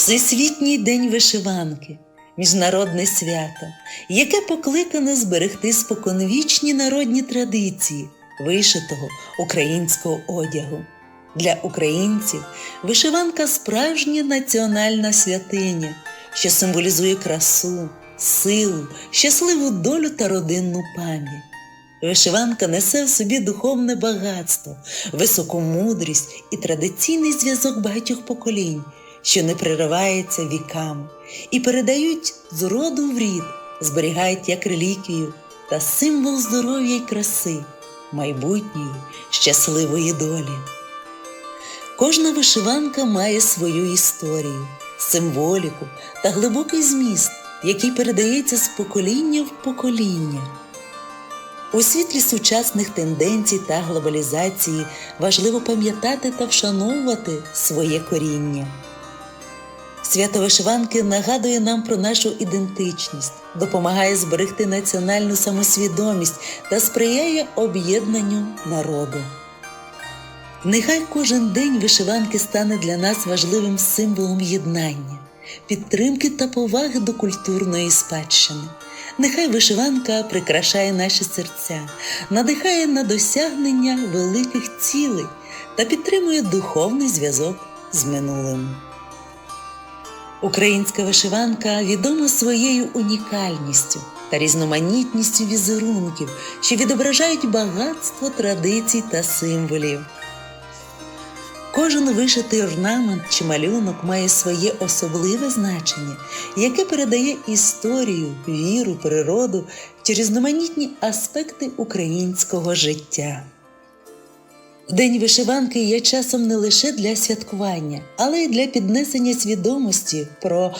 Всесвітній день вишиванки, міжнародне свято, яке покликане зберегти споконвічні народні традиції вишитого українського одягу. Для українців вишиванка справжня національна святиня, що символізує красу, силу, щасливу долю та родинну пам'ять. Вишиванка несе в собі духовне багатство, високу мудрість і традиційний зв'язок багатьох поколінь, що не переривається віками, і передають з роду в рід, зберігають як реліквію та символ здоров'я й краси, майбутньої щасливої долі. Кожна вишиванка має свою історію, символіку та глибокий зміст, який передається з покоління в покоління. У світлі сучасних тенденцій та глобалізації важливо пам'ятати та вшановувати своє коріння. Свято вишиванки нагадує нам про нашу ідентичність, допомагає зберегти національну самосвідомість та сприяє об'єднанню народу. Нехай кожен день вишиванки стане для нас важливим символом єднання, підтримки та поваги до культурної спадщини. Нехай вишиванка прикрашає наші серця, надихає на досягнення великих цілей та підтримує духовний зв'язок з минулим. Українська вишиванка відома своєю унікальністю та різноманітністю візерунків, що відображають багатство традицій та символів. Кожен вишитий орнамент чи малюнок має своє особливе значення, яке передає історію, віру, природу чи різноманітні аспекти українського життя. День вишиванки є часом не лише для святкування, але й для піднесення свідомості про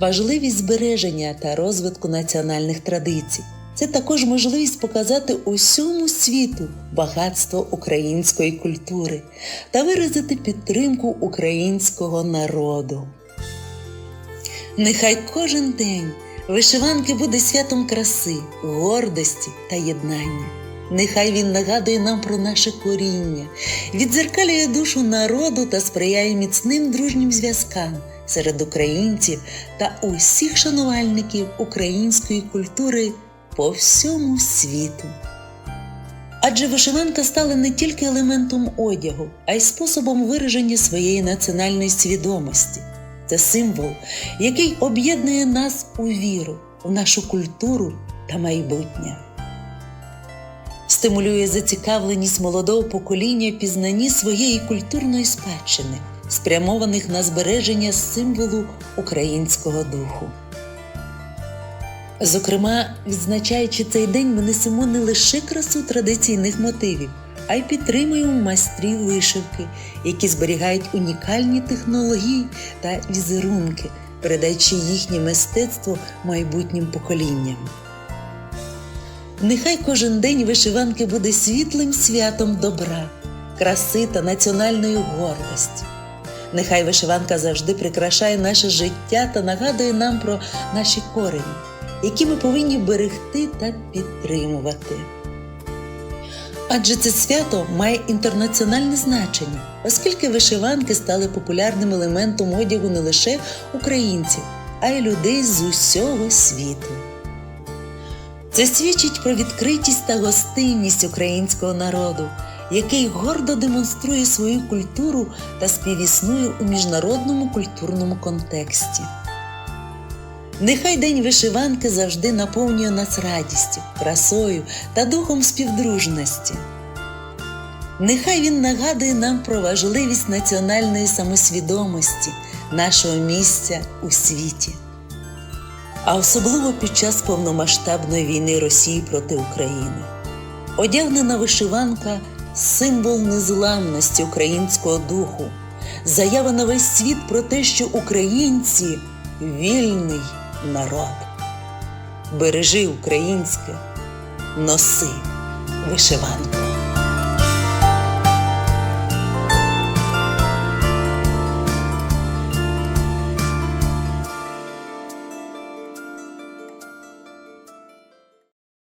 важливість збереження та розвитку національних традицій. Це також можливість показати усьому світу багатство української культури та виразити підтримку українського народу. Нехай кожен день вишиванки буде святом краси, гордості та єднання. Нехай він нагадує нам про наше коріння, відзеркалює душу народу та сприяє міцним дружнім зв'язкам серед українців та усіх шанувальників української культури по всьому світу. Адже вишиванка стала не тільки елементом одягу, а й способом вираження своєї національної свідомості. Це символ, який об'єднує нас у віру, в нашу культуру та майбутнє. Стимулює зацікавленість молодого покоління в пізнанні своєї культурної спадщини, спрямованих на збереження символу українського духу. Зокрема, відзначаючи цей день, ми несемо не лише красу традиційних мотивів, а й підтримуємо майстрів вишивки, які зберігають унікальні технології та візерунки, передаючи їхнє мистецтво майбутнім поколінням. Нехай кожен день вишиванки буде світлим святом добра, краси та національної гордості. Нехай вишиванка завжди прикрашає наше життя та нагадує нам про наші корені які ми повинні берегти та підтримувати. Адже це свято має інтернаціональне значення, оскільки вишиванки стали популярним елементом одягу не лише українців, а й людей з усього світу. Це свідчить про відкритість та гостинність українського народу, який гордо демонструє свою культуру та співіснує у міжнародному культурному контексті. Нехай день вишиванки завжди наповнює нас радістю, красою та духом співдружності. Нехай він нагадує нам про важливість національної самосвідомості, нашого місця у світі. А особливо під час повномасштабної війни Росії проти України. Одягнена вишиванка символ незламності українського духу, заява на весь світ про те, що українці вільний народ. Бережи українське, носи вишиванку.